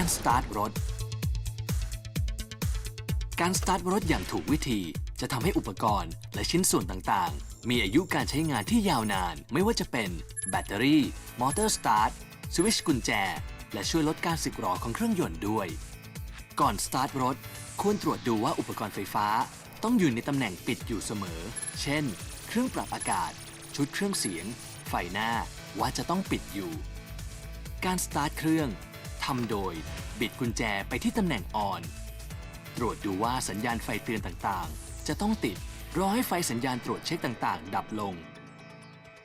การสตาร์ทรถ การสตาร์ทรถอย่างถูกวิธีจะทำให้อุปกรณ์และชิ้นส่วนต่างๆ มีอายุการใช้งานที่ยาวนาน ไม่ว่าจะเป็นแบตเตอรี่ มอเตอร์สตาร์ท สวิชกุญแจ และช่วยลดการสึกหรอของเครื่องยนต์ด้วย ก่อนสตาร์ทรถ ควรตรวจดูว่าอุปกรณ์ไฟฟ้า ต้องอยู่ในตำแหน่งปิดอยู่เสมอ เช่น เครื่องปรับอากาศ ชุดเครื่องเสียง ไฟหน้าว่าจะต้องปิดอยู่ การสตาร์ทเครื่อง ทำโดย บิดกุญแจไปที่ตำแหน่งออน ตรวจดูว่าสัญญาณไฟเตือนต่างๆ จะต้องติด รอให้ไฟสัญญาณตรวจเช็คต่างๆ ดับลง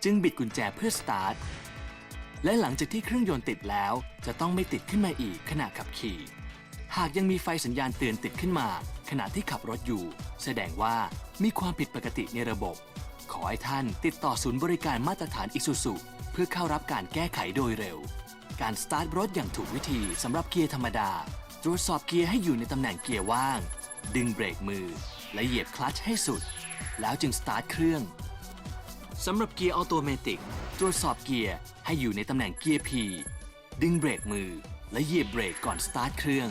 จึงบิดกุญแจเพื่อสตาร์ท และหลังจากที่เครื่องยนต์ติดแล้ว จะต้องไม่ติดขึ้นมาอีกขณะขับขี่ หากยังมีไฟสัญญาณเตือนติดขึ้นมา ขณะที่ขับรถอยู่ แสดงว่ามีความผิดปกติในระบบ ขอให้ท่านติดต่อศูนย์บริการมาตรฐานอิสุสุเพื่อเข้ารับการแก้ไขโดยเร็ว การสตาร์ทรถอย่างถูกวิธีสำหรับเกียร์ธรรมดา ตรวจสอบเกียร์ให้อยู่ในตำแหน่งเกียร์ว่าง ดึงเบรกมือ และเหยียบคลัตช์ให้สุด แล้วจึงสตาร์ทเครื่องสำหรับเกียร์ออโตเมติก ตรวจสอบเกียร์ให้อยู่ในตำแหน่งเกียร์ P ดึงเบรกมือ และเหยียบเบรกก่อนสตาร์ทเครื่อง